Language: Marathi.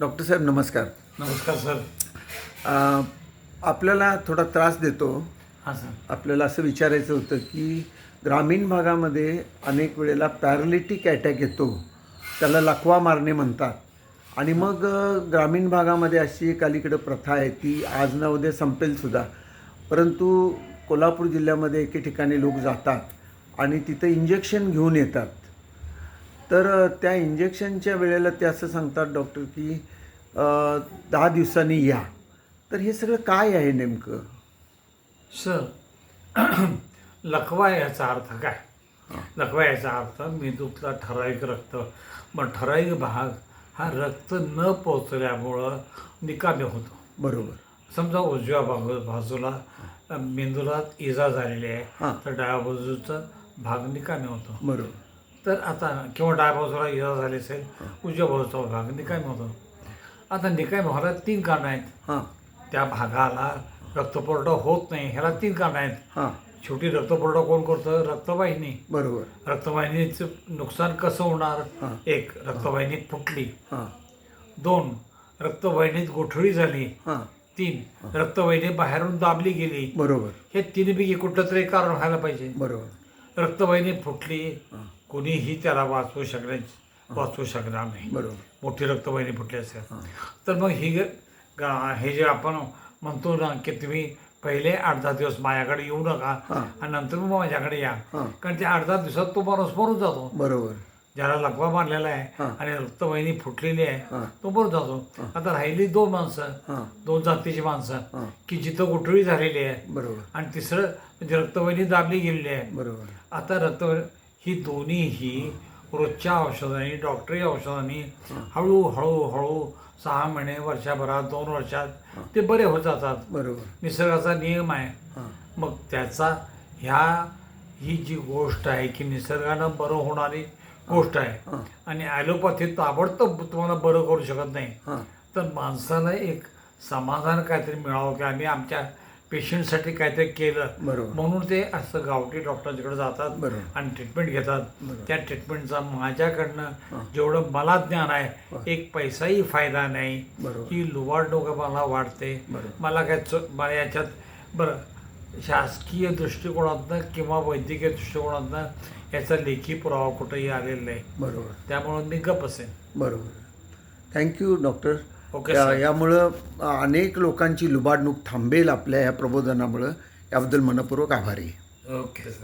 डॉक्टर साहेब नमस्कार. नमस्कार सर. आपल्याला थोडा त्रास देतो. हां सर. आपल्याला असं विचारायचं होतं की ग्रामीण भागामध्ये अनेक वेळेला पॅरालिटिक अटॅक येतो. त्याला लकवा मारणे म्हणतात. आणि मग ग्रामीण भागामध्ये अशी एक अलीकडं प्रथा आहे ती आज ना उद्या संपेल सुद्धा. परंतु कोल्हापूर जिल्ह्यामध्ये एके ठिकाणी लोक जातात आणि तिथं इंजेक्शन घेऊन येतात. तर त्या इंजेक्शनच्या वेळेला ते असं सांगतात डॉक्टर की दहा दिवसांनी या. तर हे सगळं काय आहे नेमकं? सर लकवा याचा अर्थ काय? लकवा याचा अर्थ मेंदूतला ठराविक रक्त. मग ठराविक भाग हा रक्त न पोचल्यामुळं निकामी होतो. बरोबर. समजा उजव्या बाजू बाजूला मेंदूला इजा झालेली. आहे तर डाव्या बाजूचा भाग निकामी होतो. बरोबर. तर आता किंवा डाव्या बाजूला इजा झाली असेल उजव्या बाजूचा भाग निकामी होतो. आता निकामी व्हायला तीन कारणं आहेत. हां. त्या भागाला रक्तपुरवठा होत नाही ह्याला तीन कारणं आहेत. हां. शेवटी रक्तपुरवठा कोण करतं? रक्तवाहिनी. बरोबर. रक्तवाहिनीचं नुकसान कसं होणार? हां. एक रक्तवाहिनी फुटली. हां. दोन रक्तवाहिनीत गोठळी झाली. हां. तीन रक्तवाहिनी बाहेरून दाबली गेली. बरोबर. हे तिन्हीपैकी कुठलं तरी कारण व्हायला पाहिजे. बरोबर. रक्तवाहिनी फुटली. कोणीही त्याला वाचवू शकण्या वाचवू शकणार नाही. बरोबर. मोठी रक्तवाहिनी फुटली असेल. तर मग ही हे जे आपण म्हणतो ना की तुम्ही पहिले आठ दहा दिवस माझ्याकडे येऊ नका. आणि नंतर मग माझ्याकडे या. कारण त्या आठ दहा दिवसात तो माणूस मरून जातो. बरोबर. ज्याला लकवा मारलेला आहे. आणि रक्तवाहिनी फुटलेली आहे. तो मरून जातो. आता राहिली दोन माणसं दोन जातीची माणसं की जिथं गुठळी झालेली आहे. बरोबर. आणि तिसरं म्हणजे रक्तवाहिनी दाबली गेलेली आहे. बरोबर. आता रक्तवाहिनी ही दोन्हीही रोजच्या औषधांनी डॉक्टरी औषधांनी हळूहळू हळू सहा महिने वर्षभरात दोन वर्षात ते बरे होत जातात. बरोबर. निसर्गाचा नियम आहे. मग त्याचा ह्या ही जी गोष्ट आहे की निसर्गानं बरं होणारी गोष्ट आहे आणि ॲलोपॅथी ताबडतोब तुम्हाला बरं करू शकत नाही तर माणसाला एक समाधान काहीतरी मिळावं की आम्ही आमच्या पेशंटसाठी काहीतरी केलं. बरोबर. म्हणून ते असं गावठी डॉक्टरकडे जातात बरोबर. आणि ट्रीटमेंट घेतात. बरोबर. त्या ट्रीटमेंटचा माझ्याकडनं. जेवढं मला ज्ञान आहे. एक पैसाही फायदा नाही. बरोबर. ही लुबाड डोकं मला वाटते बरोबर. मला काय चु- मला याच्यात बरं शासकीय दृष्टिकोनातनं किंवा वैद्यकीय दृष्टिकोनातनं याचा लेखी पुरावा कुठेही आलेला नाही. बरोबर. त्यामुळं मी गप असेन बरोबर थँक्यू डॉक्टर ओके या-. यामुळं अनेक लोकांची लुबाडणूक थांबेल आपल्या या प्रबोधनामुळं. याबद्दल मनपूर्वक आभारी आहे. ओके